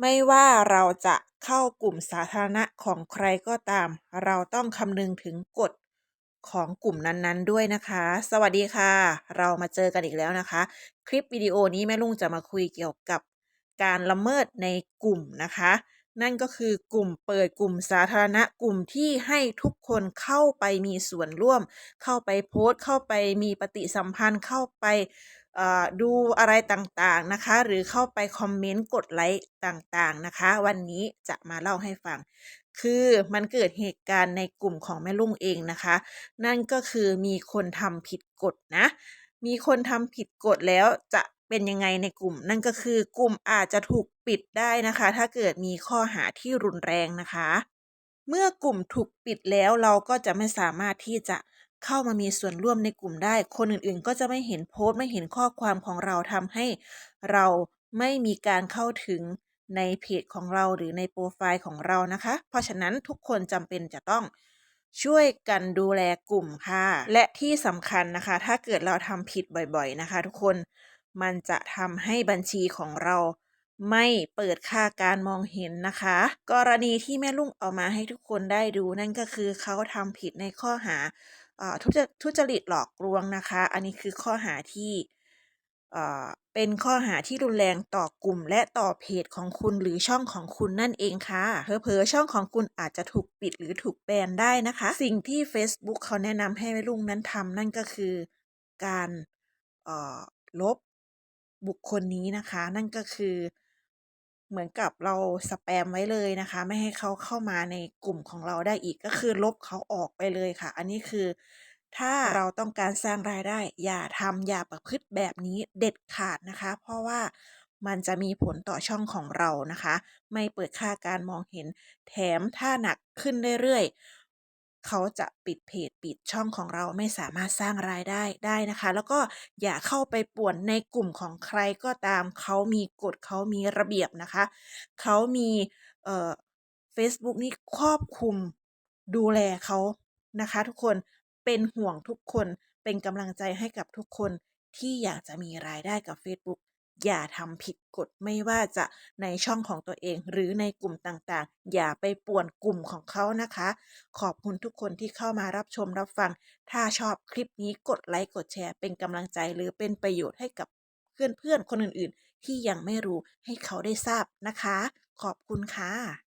ไม่ว่าเราจะเข้ากลุ่มสาธารณะของใครก็ตาม เราต้องคำนึงถึงกฎของกลุ่มนั้นๆ ด้วยนะคะ สวัสดีค่ะ เรามาเจอกันอีกแล้วนะคะ คลิปวิดีโอนี้แม่ลุงจะมาคุยเกี่ยวกับการละเมิดในกลุ่มนะคะ นั่นก็คือกลุ่มเปิดกลุ่มสาธารณะกลุ่มที่ให้ทุกคนเข้าไปมีส่วนร่วม เข้าไปโพสต์ เข้าไปมีปฏิสัมพันธ์เข้าไป ดูอะไรต่างๆนะคะ หรือเข้าไปคอมเมนต์กดไลค์ต่างๆนะคะ วันนี้จะมาเล่าให้ฟัง คือมันเกิดเหตุการณ์ในกลุ่มของแม่ลุงเองนะคะ นั่นก็คือมีคนทำผิดกฎนะ มีคนทำผิดกฎแล้วจะเป็นยังไงในกลุ่ม นั่นก็คือกลุ่มอาจจะถูกปิดได้นะคะ ถ้าเกิดมีข้อหาที่รุนแรงนะคะ เมื่อกลุ่มถูกปิดแล้วเราก็จะไม่สามารถที่จะ เข้ามามีส่วนร่วมในกลุ่มได้ คนอื่นๆ ก็จะไม่เห็นโพสต์ไม่เห็นข้อความของเราทำให้เราไม่มีการเข้าถึงในเพจของเราหรือในโปรไฟล์ของเรานะคะ เพราะฉะนั้นทุกคนจำเป็นจะต้องช่วยกันดูแลกลุ่มค่ะ และที่สำคัญนะคะ ถ้าเกิดเราทำผิดบ่อยๆนะคะ ทุกคนมันจะทำให้บัญชีของเราไม่เปิดค่าการมองเห็นนะคะ กรณีที่แม่ลุงเอามาให้ทุกคนได้ดูนั่นก็คือเขาทำผิดในข้อหา ทุจทุจริตหลอกลวงนะคะ อันนี้คือข้อหาที่เอ่อเป็นข้อหาที่รุนแรงต่อกลุ่ม และต่อเพจของคุณหรือช่องของคุณนั่นเองค่ะเผลอๆช่องของคุณอาจจะถูกปิดหรือถูกแบนได้นะคะ สิ่งที่ Facebook เขาแนะนำให้แม่ลุงนั้นทำนั่นก็คือการอ่อลบบุคคลนี้นะคะ นั่นก็คือ เหมือนกับเราสแปมไว้เลยนะคะ ไม่ให้เขาเข้ามาในกลุ่มของเราได้อีกก็คือลบเขาออกไปเลยค่ะ อันนี้คือ ถ้าเราต้องการสร้างรายได้ อย่าทำอย่าประพฤติแบบนี้เด็ดขาดนะคะ เพราะว่ามันจะมีผลต่อช่องของเรานะคะ ไม่เปิดค่าการมองเห็น แถมถ้าหนักขึ้นเรื่อยๆ เขาจะปิดเพจปิดช่องของเราไม่สามารถสร้างรายได้ได้นะคะ แล้วก็อย่าเข้าไปป่วนในกลุ่มของใครก็ตาม เขามีกฎเขามีระเบียบนะคะ เขามีเอ่อ Facebook นี่ครอบคลุมดูแลเขานะคะ ทุกคนเป็นห่วงทุกคนเป็นกำลังใจให้กับทุกคนที่อยากจะมีรายได้กับ Facebook อย่าทำผิดกฎไม่ว่าจะในช่องของตัวเอง หรือในกลุ่มต่างๆ อย่าไปป่วนกลุ่มของเขานะคะ ขอบคุณทุกคนที่เข้ามารับชมรับฟัง ถ้าชอบคลิปนี้กดไลค์กดแชร์ เป็นกำลังใจหรือเป็นประโยชน์ให้กับเพื่อนๆคนอื่นๆ ที่ยังไม่รู้ให้เขาได้ทราบนะคะ ขอบคุณค่ะ